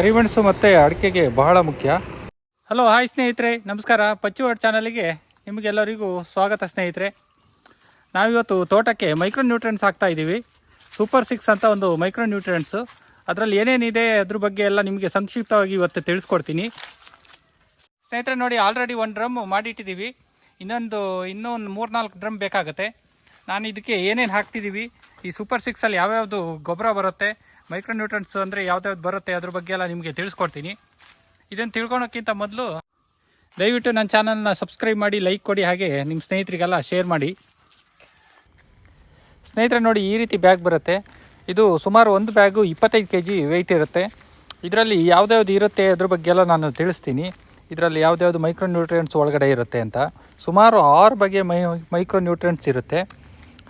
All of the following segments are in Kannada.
ಕರಿಮೆಣಸು ಮತ್ತು ಅಡಿಕೆಗೆ ಬಹಳ ಮುಖ್ಯ. ಹಲೋ ಹಾಯ್ ಸ್ನೇಹಿತರೆ. ನಮಸ್ಕಾರ. ಪಚ್ಚುವಾಡ್ ಚಾನಲಿಗೆ ನಿಮಗೆಲ್ಲರಿಗೂ ಸ್ವಾಗತ ಸ್ನೇಹಿತರೆ. ನಾವಿವತ್ತು ತೋಟಕ್ಕೆ ಮೈಕ್ರೋ ನ್ಯೂಟ್ರಿಯೆಂಟ್ಸ್ ಹಾಕ್ತಾ ಇದ್ದೀವಿ. ಸೂಪರ್ ಸಿಕ್ಸ್ ಅಂತ ಒಂದು ಮೈಕ್ರೋ ನ್ಯೂಟ್ರಿಯೆಂಟ್ಸು ಅದರಲ್ಲಿ ಏನೇನಿದೆ ಅದ್ರ ಬಗ್ಗೆ ಎಲ್ಲ ನಿಮಗೆ ಸಂಕ್ಷಿಪ್ತವಾಗಿ ಇವತ್ತು ತಿಳಿಸ್ಕೊಡ್ತೀನಿ. ಸ್ನೇಹಿತರೆ, ನೋಡಿ ಆಲ್ರೆಡಿ ಒಂದು ಡ್ರಮ್ ಮಾಡಿಟ್ಟಿದ್ದೀವಿ. ಇನ್ನೊಂದು ಇನ್ನೂ ಒಂದು ಮೂರ್ನಾಲ್ಕು ಡ್ರಮ್ ಬೇಕಾಗುತ್ತೆ. ನಾನು ಇದಕ್ಕೆ ಏನೇನು ಹಾಕ್ತಿದ್ದೀವಿ? ಈ ಸೂಪರ್ ಸಿಕ್ಸಲ್ಲಿ ಯಾವ್ಯಾವುದು ಗೊಬ್ಬರ ಬರುತ್ತೆ? ಮೈಕ್ರೋ ನ್ಯೂಟ್ರನ್ಸ್ ಅಂದರೆ ಯಾವ್ದಾವ್ದು ಬರುತ್ತೆ ಅದ್ರ ಬಗ್ಗೆ ಎಲ್ಲ ನಿಮಗೆ ತಿಳಿಸ್ಕೊಡ್ತೀನಿ. ಇದನ್ನು ತಿಳ್ಕೊಳೋಕ್ಕಿಂತ ಮೊದಲು ದಯವಿಟ್ಟು ನನ್ನ ಚಾನಲ್ನ ಸಬ್ಸ್ಕ್ರೈಬ್ ಮಾಡಿ ಲೈಕ್ ಕೊಡಿ, ಹಾಗೆ ನಿಮ್ಮ ಸ್ನೇಹಿತರಿಗೆಲ್ಲ ಶೇರ್ ಮಾಡಿ. ಸ್ನೇಹಿತರೆ ನೋಡಿ, ಈ ರೀತಿ ಬ್ಯಾಗ್ ಬರುತ್ತೆ. ಇದು ಸುಮಾರು ಒಂದು ಬ್ಯಾಗು ಇಪ್ಪತ್ತೈದು ಕೆ ಜಿ ವೆಯ್ಟ್ ಇರುತ್ತೆ. ಇದರಲ್ಲಿ ಯಾವ್ದ್ಯಾವ್ದು ಇರುತ್ತೆ ಅದ್ರ ಬಗ್ಗೆ ಎಲ್ಲ ನಾನು ತಿಳಿಸ್ತೀನಿ. ಇದರಲ್ಲಿ ಯಾವ್ದ್ಯಾವ್ದು ಮೈಕ್ರೋ ನ್ಯೂಟ್ರಿಯೆಂಟ್ಸ್ ಒಳಗಡೆ ಇರುತ್ತೆ ಅಂತ. ಸುಮಾರು ಆರು ಬಗೆಯ ಮೈ ಮೈಕ್ರೋ ನ್ಯೂಟ್ರಿಯೆಂಟ್ಸ್ ಇರುತ್ತೆ.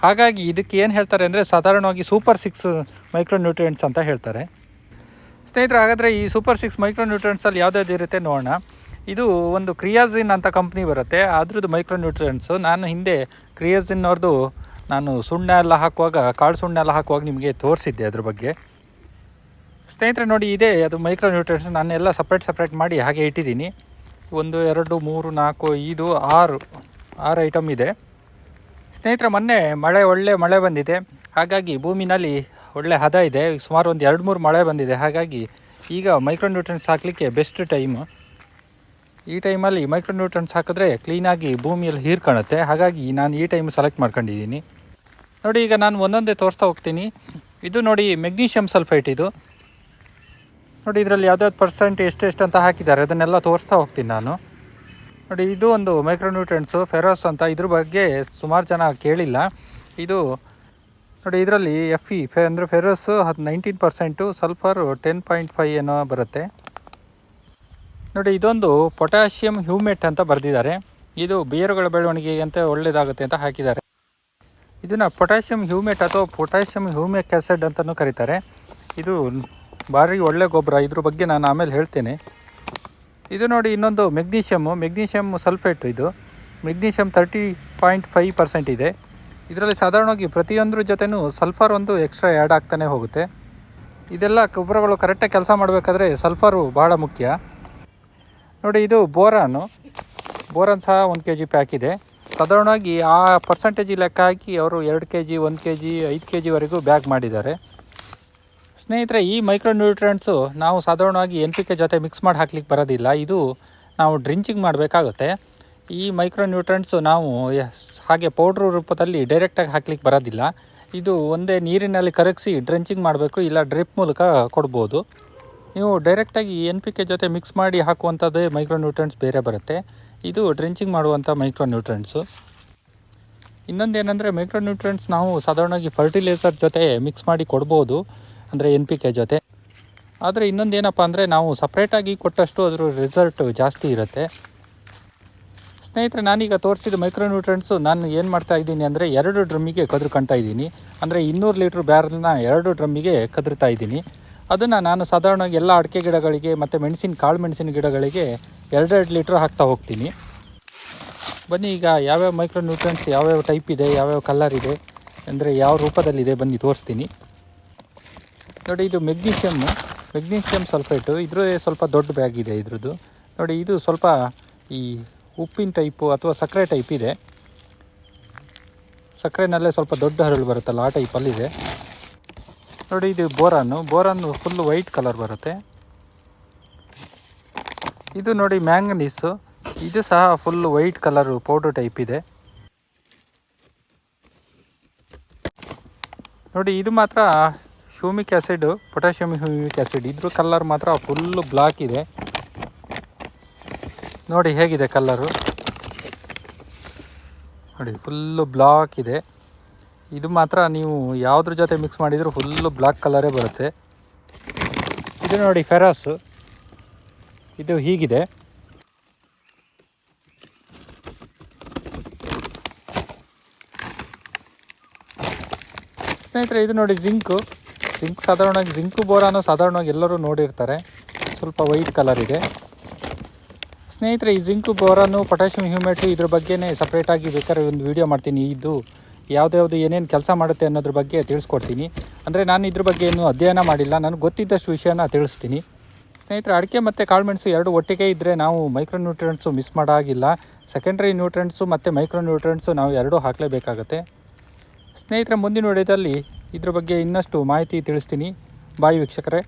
ಹಾಗಾಗಿ ಇದಕ್ಕೆ ಏನು ಹೇಳ್ತಾರೆ ಅಂದರೆ ಸಾಧಾರಣವಾಗಿ ಸೂಪರ್ ಸಿಕ್ಸ್ ಮೈಕ್ರೋ ನ್ಯೂಟ್ರಿಯೆಂಟ್ಸ್ ಅಂತ ಹೇಳ್ತಾರೆ. ಸ್ನೇಹಿತರೆ, ಹಾಗಾದರೆ ಈ ಸೂಪರ್ ಸಿಕ್ಸ್ ಮೈಕ್ರೋ ನ್ಯೂಟ್ರಿಯೆಂಟ್ಸಲ್ಲಿ ಯಾವುದ್ಯಾವ್ದು ಇರುತ್ತೆ ನೋಡೋಣ. ಇದು ಒಂದು ಕ್ರಿಯಾಜಿನ್ ಅಂತ ಕಂಪ್ನಿ ಬರುತ್ತೆ. ಅದ್ರದ್ದು ಮೈಕ್ರೋ ನ್ಯೂಟ್ರಿಯೆಂಟ್ಸು ನಾನು ಹಿಂದೆ ಕ್ರಿಯಾಜಿನ್ ಅವ್ರದ್ದು ನಾನು ಸುಣ್ಣ ಎಲ್ಲ ಹಾಕುವಾಗ, ಕಾಳು ಸುಣ್ಣ ಎಲ್ಲ ಹಾಕುವಾಗ ನಿಮಗೆ ತೋರಿಸಿದ್ದೆ ಅದ್ರ ಬಗ್ಗೆ. ಸ್ನೇಹಿತರೆ, ನೋಡಿ ಇದೆ ಅದು ಮೈಕ್ರೋ ನ್ಯೂಟ್ರಿಯೆಂಟ್ಸ್ ನಾನು ಎಲ್ಲ ಸಪ್ರೇಟ್ ಸಪ್ರೇಟ್ ಮಾಡಿ ಹಾಗೆ ಇಟ್ಟಿದ್ದೀನಿ. ಒಂದು, ಎರಡು, ಮೂರು, ನಾಲ್ಕು, ಐದು, ಆರು ಆರು ಐಟಮ್ ಇದೆ. ಸ್ನೇಹಿತರೆ, ಮೊನ್ನೆ ಮಳೆ, ಒಳ್ಳೆ ಮಳೆ ಬಂದಿದೆ. ಹಾಗಾಗಿ ಭೂಮಿನಲ್ಲಿ ಒಳ್ಳೆ ಹದ ಇದೆ. ಸುಮಾರು ಒಂದು ಎರಡು ಮೂರು ಮಳೆ ಬಂದಿದೆ. ಹಾಗಾಗಿ ಈಗ ಮೈಕ್ರೋ ನ್ಯೂಟ್ರಿಯೆಂಟ್ಸ್ ಹಾಕಲಿಕ್ಕೆ ಬೆಸ್ಟ್ ಟೈಮು ಈ ಟೈಮಲ್ಲಿ ಮೈಕ್ರೋ ನ್ಯೂಟ್ರಿಯೆಂಟ್ಸ್ ಹಾಕಿದ್ರೆ ಕ್ಲೀನಾಗಿ ಭೂಮಿಯಲ್ಲಿ ಹೀರ್ಕೊಳುತ್ತೆ ಹಾಗಾಗಿ ನಾನು ಈ ಟೈಮ್ ಸೆಲೆಕ್ಟ್ ಮಾಡ್ಕೊಂಡಿದ್ದೀನಿ. ನೋಡಿ, ಈಗ ನಾನು ಒಂದೊಂದೇ ತೋರಿಸ್ತಾ ಹೋಗ್ತೀನಿ. ಇದು ನೋಡಿ ಮೆಗ್ನೀಷಿಯಮ್ ಸಲ್ಫೈಟ್ ಇದು. ನೋಡಿ, ಇದರಲ್ಲಿ ಯಾವ್ದಾವ್ದು ಪರ್ಸೆಂಟ್ ಎಷ್ಟೆಷ್ಟು ಅಂತ ಹಾಕಿದ್ದಾರೆ. ಅದನ್ನೆಲ್ಲ ತೋರಿಸ್ತಾ ಹೋಗ್ತೀನಿ ನಾನು. ನೋಡಿ, ಇದು ಒಂದು ಮೈಕ್ರೋನ್ಯೂಟ್ರೆಂಟ್ಸು ಫೆರೋಸ್ ಅಂತ ಇದ್ರ ಬಗ್ಗೆ ಸುಮಾರು ಜನ ಕೇಳಿಲ್ಲ. ಇದು ನೋಡಿ, ಇದರಲ್ಲಿ ಎಫ್ ಇ ಫೆ ಅಂದರೆ ಫೆರೋಸು ಹತ್ತು nineteen percent sulphur ten point five ಏನೋ ಬರುತ್ತೆ. ನೋಡಿ, ಇದೊಂದು ಪೊಟ್ಯಾಷಿಯಂ ಹ್ಯೂಮೆಟ್ ಅಂತ ಬರೆದಿದ್ದಾರೆ. ಇದು ಬೇರುಗಳ ಬೆಳವಣಿಗೆಗೆ ಅಂತ ಒಳ್ಳೆಯದಾಗುತ್ತೆ ಅಂತ ಹಾಕಿದ್ದಾರೆ. ಇದನ್ನು ಪೊಟ್ಯಾಷಿಯಂ ಹ್ಯೂಮೆಟ್ ಅಥವಾ ಪೊಟ್ಯಾಷಿಯಂ ಹ್ಯೂಮಿಕ್ ಆ್ಯಸಿಡ್ ಅಂತಲೂ ಕರೀತಾರೆ. ಇದು ಭಾರಿ ಒಳ್ಳೆ ಗೊಬ್ಬರ. ಇದ್ರ ಬಗ್ಗೆ ನಾನು ಆಮೇಲೆ ಹೇಳ್ತೇನೆ. ಇದು ನೋಡಿ ಇನ್ನೊಂದು ಮೆಗ್ನೀಷಿಯಮ್ಮು ಮೆಗ್ನೀಷಿಯಮ್ ಸಲ್ಫೇಟ್ ಇದು. Magnesium thirty point five percent ಇದೆ. ಇದರಲ್ಲಿ ಸಾಧಾರಣವಾಗಿ ಪ್ರತಿಯೊಂದ್ರ ಜೊತೆನೂ ಸಲ್ಫರ್ ಒಂದು ಎಕ್ಸ್ಟ್ರಾ ಆ್ಯಡ್ ಆಗ್ತಾನೆ ಹೋಗುತ್ತೆ. ಇದೆಲ್ಲ ಗೊಬ್ಬರಗಳು ಕರೆಕ್ಟಾಗಿ ಕೆಲಸ ಮಾಡಬೇಕಾದ್ರೆ ಸಲ್ಫರು ಭಾಳ ಮುಖ್ಯ. ನೋಡಿ ಇದು ಬೋರಾನು. ಬೋರಾನ್ ಸಹ ಒಂದು ಕೆ ಜಿ ಪ್ಯಾಕ್ ಇದೆ. ಸಾಧಾರಣವಾಗಿ ಆ ಪರ್ಸೆಂಟೇಜ್ ಲೆಕ್ಕ ಹಾಕಿ ಅವರು ಎರಡು ಕೆ ಜಿ ಒಂದು ಕೆ ಜಿ ಐದು ಕೆ ಜಿವರೆಗೂ ಬ್ಯಾಗ್ ಮಾಡಿದ್ದಾರೆ. ಸ್ನೇಹಿತರೆ, ಈ ಮೈಕ್ರೋ ನ್ಯೂಟ್ರಿಯೆಂಟ್ಸು ನಾವು ಸಾಧಾರಣವಾಗಿ ಎನ್ ಪಿ ಕೆ ಜೊತೆ ಮಿಕ್ಸ್ ಮಾಡಿ ಹಾಕ್ಲಿಕ್ಕೆ ಬರೋದಿಲ್ಲ. ಇದು ನಾವು ಡ್ರಿಂಚಿಂಗ್ ಮಾಡಬೇಕಾಗುತ್ತೆ. ಈ ಮೈಕ್ರೋ ನ್ಯೂಟ್ರಿಯೆಂಟ್ಸು ನಾವು ಹಾಗೆ ಪೌಡ್ರ್ ರೂಪದಲ್ಲಿ ಡೈರೆಕ್ಟಾಗಿ ಹಾಕ್ಲಿಕ್ಕೆ ಬರೋದಿಲ್ಲ. ಇದು ಒಂದೇ ನೀರಿನಲ್ಲಿ ಕರಗಿಸಿ ಡ್ರಿಂಚಿಂಗ್ ಮಾಡಬೇಕು, ಇಲ್ಲ ಡ್ರಿಪ್ ಮೂಲಕ ಕೊಡ್ಬೋದು. ನೀವು ಡೈರೆಕ್ಟಾಗಿ ಎನ್ ಪಿ ಕೆ ಜೊತೆ ಮಿಕ್ಸ್ ಮಾಡಿ ಹಾಕುವಂಥದ್ದೇ ಮೈಕ್ರೋ ನ್ಯೂಟ್ರಿಯೆಂಟ್ಸ್ ಬೇರೆ ಬರುತ್ತೆ. ಇದು ಡ್ರಿಂಚಿಂಗ್ ಮಾಡುವಂಥ ಮೈಕ್ರೋ ನ್ಯೂಟ್ರಿಯೆಂಟ್ಸು ಇನ್ನೊಂದೇನೆಂದರೆ ಮೈಕ್ರೋ ನ್ಯೂಟ್ರಿಯೆಂಟ್ಸ್ ನಾವು ಸಾಧಾರಣವಾಗಿ ಫರ್ಟಿಲೈಸರ್ ಜೊತೆ ಮಿಕ್ಸ್ ಮಾಡಿ ಕೊಡ್ಬೋದು. ಅಂದರೆ ಎನ್ ಪಿ ಕೆ ಜೊತೆ. ಆದರೆ ಇನ್ನೊಂದು ಏನಪ್ಪ ಅಂದರೆ ನಾವು ಸಪ್ರೇಟಾಗಿ ಕೊಟ್ಟಷ್ಟು ಅದರ ರಿಸಲ್ಟ್ ಜಾಸ್ತಿ ಇರುತ್ತೆ. ಸ್ನೇಹಿತರೆ, ನಾನೀಗ ತೋರಿಸಿದ ಮೈಕ್ರೋನ್ಯೂಟ್ರೆಂಟ್ಸು ನಾನು ಏನು ಮಾಡ್ತಾ ಇದ್ದೀನಿ ಅಂದರೆ ಎರಡು ಡ್ರಮ್ಮಿಗೆ ಕದ್ರಕೊಂತ ಇದ್ದೀನಿ. ಅಂದರೆ ಇನ್ನೂರು ಲೀಟ್ರ್ ಬ್ಯಾರಲ್ನ ಎರಡು ಡ್ರಮ್ಮಿಗೆ ಕದ್ರತಾ ಇದ್ದೀನಿ. ಅದನ್ನು ನಾನು ಸಾಧಾರಣವಾಗಿ ಎಲ್ಲ ಅಡಿಕೆ ಗಿಡಗಳಿಗೆ ಮತ್ತು ಮೆಣಸಿನ, ಕಾಳು ಮೆಣಸಿನ ಗಿಡಗಳಿಗೆ ಎರಡೆರಡು ಲೀಟ್ರ್ ಹಾಕ್ತಾ ಹೋಗ್ತೀನಿ. ಬನ್ನಿ ಈಗ ಯಾವ್ಯಾವ ಮೈಕ್ರೋನ್ಯೂಟ್ರೆಂಟ್ಸ್ ಯಾವ್ಯಾವ ಟೈಪ್ ಇದೆ, ಯಾವ್ಯಾವ ಕಲರ್ ಇದೆ, ಅಂದರೆ ಯಾವ ರೂಪದಲ್ಲಿದೆ ಬನ್ನಿ ತೋರಿಸ್ತೀನಿ. ನೋಡಿ, ಇದು ಮೆಗ್ನೀಷಿಯಮ್ ಮೆಗ್ನೀಷಿಯಮ್ ಸಲ್ಫೇಟು. ಇದ್ರ ಸ್ವಲ್ಪ ದೊಡ್ಡ ಬ್ಯಾಗ್ ಇದೆ ಇದ್ರದ್ದು. ನೋಡಿ, ಇದು ಸ್ವಲ್ಪ ಈ ಉಪ್ಪಿನ ಟೈಪು ಅಥವಾ ಸಕ್ಕರೆ ಟೈಪ್ ಇದೆ. ಸಕ್ಕರೆನಲ್ಲೇ ಸ್ವಲ್ಪ ದೊಡ್ಡ ಹರಳು ಬರುತ್ತಲ್ಲ, ಆ ಟೈಪಲ್ಲಿದೆ ನೋಡಿ, ಇದು boron. Boron full white colour ಬರುತ್ತೆ. ಇದು ನೋಡಿ ಮ್ಯಾಂಗನೀಸು ಇದು ಸಹ full white colour powder type ಇದೆ. ನೋಡಿ, ಇದು ಮಾತ್ರ humic acid potassium humic acid ಇದ್ರ ಕಲ್ಲರ್ ಮಾತ್ರ ಫುಲ್ಲು ಬ್ಲಾಕ್ ಇದೆ. ನೋಡಿ ಹೇಗಿದೆ ಕಲ್ಲರು ನೋಡಿ ಫುಲ್ಲು ಬ್ಲಾಕ್ ಇದೆ. ಇದು ಮಾತ್ರ ನೀವು ಯಾವುದ್ರ ಜೊತೆ ಮಿಕ್ಸ್ ಮಾಡಿದರೂ ಫುಲ್ಲು ಬ್ಲಾಕ್ ಕಲರೇ ಬರುತ್ತೆ. ಇದು ನೋಡಿ ಫೆರಾಸು ಇದು ಹೀಗಿದೆ. ಸ್ನೇಹಿತರೆ, ಇದು ನೋಡಿ ಜಿಂಕು ಜಿಂಕ್ ಸಾಧಾರಣವಾಗಿ ಜಿಂಕು ಬೋರಾನು ಸಾಧಾರಣವಾಗಿ ಎಲ್ಲರೂ ನೋಡಿರ್ತಾರೆ. ಸ್ವಲ್ಪ ವೈಟ್ ಕಲರ್ ಇದೆ. ಸ್ನೇಹಿತರೆ, ಈ ಜಿಂಕು ಬೋರಾನು ಪೊಟ್ಯಾಷಿಯಂ ಹ್ಯೂಮೇಟು ಇದ್ರ ಬಗ್ಗೆನೇ ಸಪ್ರೇಟಾಗಿ ಬೇಕಾದ್ರೆ ಒಂದು ವೀಡಿಯೋ ಮಾಡ್ತೀನಿ. ಇದು ಯಾವುದ್ಯಾವುದು ಏನೇನು ಕೆಲಸ ಮಾಡುತ್ತೆ ಅನ್ನೋದ್ರ ಬಗ್ಗೆ ತಿಳಿಸ್ಕೊಡ್ತೀನಿ. ಅಂದರೆ ನಾನು ಇದ್ರ ಬಗ್ಗೆ ಏನು ಅಧ್ಯಯನ ಮಾಡಿಲ್ಲ. ನನಗೆ ಗೊತ್ತಿದ್ದಷ್ಟು ವಿಷಯನ ತಿಳಿಸ್ತೀನಿ. ಸ್ನೇಹಿತರೆ, ಅಡಿಕೆ ಮತ್ತು ಕಾಳುಮೆಣಸು ಎರಡು ಒಟ್ಟಿಗೆ ಇದ್ದರೆ ನಾವು ಮೈಕ್ರೋ ನ್ಯೂಟ್ರಿಯೆಂಟ್ಸು ಮಿಸ್ ಮಾಡೋಾಗಿಲ್ಲ. ಸೆಕೆಂಡ್ರಿ ನ್ಯೂಟ್ರಿಯೆಂಟ್ಸು ಮತ್ತು ಮೈಕ್ರೋ ನ್ಯೂಟ್ರಿಯೆಂಟ್ಸು ನಾವು ಎರಡೂ ಹಾಕಲೇಬೇಕಾಗತ್ತೆ. ಸ್ನೇಹಿತರೆ, ಮುಂದಿನ ವಿಡಿಯೋದಲ್ಲಿ ಇದ್ರ ಬಗ್ಗೆ ಇನ್ನಷ್ಟು ಮಾಹಿತಿ ತಿಳಿಸ್ತೀನಿ. ಬಾಯಿ ವೀಕ್ಷಕರೇ.